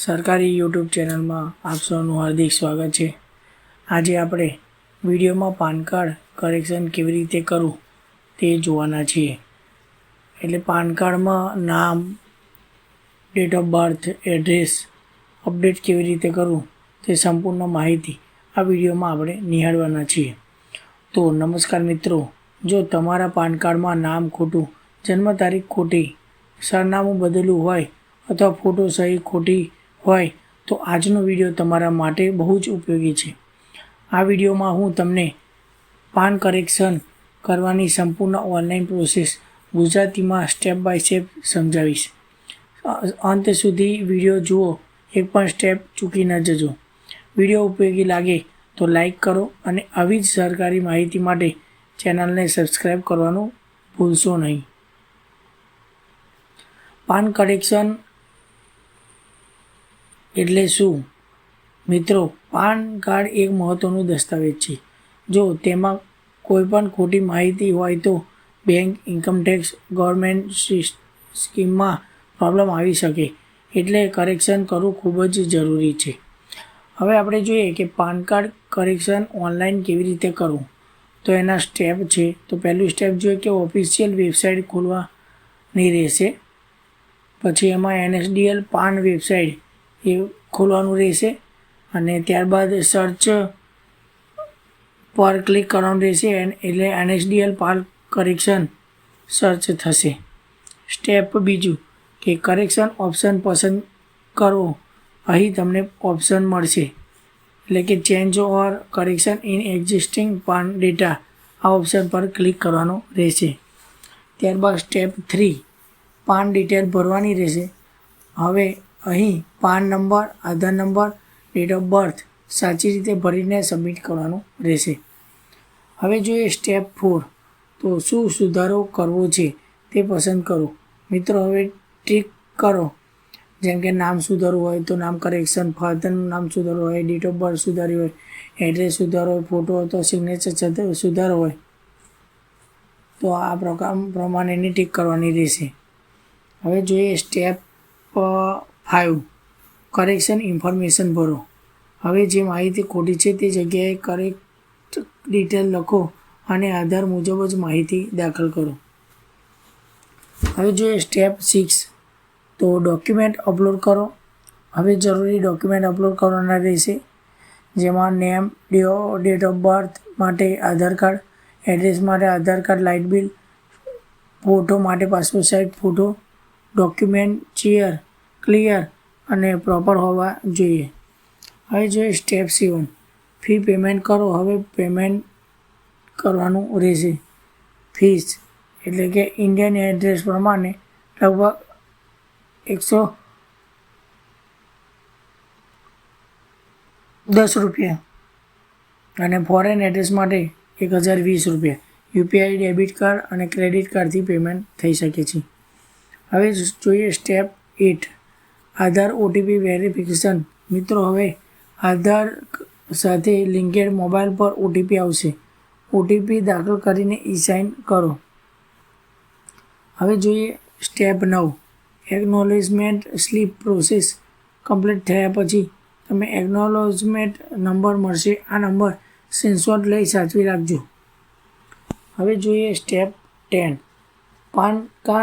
સરકારી યુટ્યુબ ચેનલમાં આપ સૌનું હાર્દિક સ્વાગત છે. આજે આપણે વિડીયોમાં પાન કાર્ડ કરેક્શન કેવી રીતે કરવું તે જોવાના છીએ. એટલે પાન કાર્ડમાં નામ, date of birth, address, update કેવી રીતે કરવું તે સંપૂર્ણ માહિતી આ વિડીયોમાં આપણે નિહાળવાના છીએ. તો નમસ્કાર મિત્રો, જો તમારા પાન કાર્ડમાં નામ ખોટું, જન્મ તારીખ ખોટી, સરનામું બદલવું હોય અથવા ફોટો સહી ખોટી હોય, તો આજનો વીડિયો તમારા માટે બહુ જ ઉપયોગી છે. આ વિડીયોમાં હું તમને પાન કરેક્શન કરવાની સંપૂર્ણ ઓનલાઈન પ્રોસેસ ગુજરાતીમાં સ્ટેપ બાય સ્ટેપ સમજાવીશ. અંત સુધી વીડિયો જુઓ, એક પણ સ્ટેપ ચૂકી ન જજો. વીડિયો ઉપયોગી લાગે તો લાઈક કરો અને આવી જ સરકારી માહિતી માટે ચેનલને સબસ્ક્રાઈબ કરવાનું ભૂલશો નહીં. પાન કરેક્શન એટલે શું? મિત્રો, પાન કાર્ડ એક મહત્ત્વનું દસ્તાવેજ છે. જો તેમાં કોઈ પણ ખોટી માહિતી હોય તો બેંક ઇન્કમટેક્સ ગવર્મેન્ટ સ્કીમમાં પ્રોબ્લેમ આવી શકે. એટલે કરેક્શન કરવું ખૂબ જ જરૂરી છે. હવે આપણે જોઈએ કે પાન કાર્ડ કરેક્શન ઓનલાઈન કેવી રીતે કરવું? તો એના સ્ટેપ છે. તો પહેલું સ્ટેપ જોઈએ કે ઓફિશિયલ વેબસાઇટ ખોલવાની રહેશે. પછી એમાં એનએસડીએલ પાન વેબસાઇટ એ ખોલવાનું રહેશે. અને ત્યારબાદ સર્ચ પર ક્લિક કરવાનું રહેશે એટલે એનએસડીએલ પાર્ક કરેક્શન સર્ચ થશે. સ્ટેપ બીજું, કે કરેક્શન ઓપ્શન પસંદ કરો. અહીં તમને ઓપ્શન મળશે. એટલે કે change or correction in existing PAN data આ ઓપ્શન પર ક્લિક કરવાનું રહેશે. ત્યારબાદ સ્ટેપ થ્રી પાન ડિટેલ ભરવાની રહેશે. હવે અહીં PAN number, Aadhaar number date of birth સાચી રીતે ભરીને સબમિટ કરવાનું રહેશે. હવે જોઈએ સ્ટેપ ફોર તો શું સુધારો કરવો છે તે પસંદ કરો. મિત્રો, હવે ટીક કરો. જેમ કે નામ સુધારવું હોય તો નામ કરેક્શન ફાધરનું નામ સુધારવું હોય ડેટ ઓફ બર્થ સુધારી હોય એડ્રેસ સુધારો હોય ફોટો તો સિગ્નેચર સુધારો હોય. તો આ પ્રકાર પ્રમાણેની ટીક કરવાની રહેશે. હવે જોઈએ સ્ટેપ ફાઇવ કરેક્શન ઇન્ફોર્મેશન ભરો. હવે જે માહિતી ખોટી છે તે જગ્યાએ કરેક્ટ ડિટેલ લખો અને આધાર મુજબ જ માહિતી દાખલ કરો. હવે જોઈએ સ્ટેપ સિક્સ તો ડોક્યુમેન્ટ અપલોડ કરો. હવે જરૂરી ડોક્યુમેન્ટ અપલોડ કરવાના રહેશે. જેમાં નેમ ડેટ ઓફ બર્થ માટે આધાર કાર્ડ એડ્રેસ માટે Aadhaar card light bill photo માટે પાસપોર્ટ સાઇઝ ફોટો ડોક્યુમેન્ટ ચિયર ક્લિયર અને પ્રોપર હોવા જોઈએ. હવે જોઈએ સ્ટેપ સેવન ફી પેમેન્ટ કરો, હવે પેમેન્ટ કરવાનું રહેશે. ફીસ, એટલે કે ઇન્ડિયન એડ્રેસ પ્રમાણે લગભગ એકસો દસ રૂપિયા. અને ફોરેન એડ્રેસ માટે એક હજાર વીસ રૂપિયા. યુપીઆઈ ડેબિટ કાર્ડ અને ક્રેડિટ કાર્ડથી પેમેન્ટ થઈ શકે છે. હવે જોઈએ step eight. Aadhaar OTP verification મિત્રો, હવે આધાર સાથે લિંકેડ મોબાઈલ પર ઓટીપી આવશે. ઓટીપી દાખલ કરીને ઈ સાઇન કરો. હવે જોઈએ સ્ટેપ નવ. એકનોલેજમેન્ટ સ્લીપ પ્રોસેસ કમ્પ્લીટ થયા પછી તમે એકનોલોજમેન્ટ નંબર મળશે. આ નંબર સ્ક્રીનશોટ લઈ સાચવી રાખજો. હવે જોઈએ સ્ટેપ ટેન પાન કાર્ડ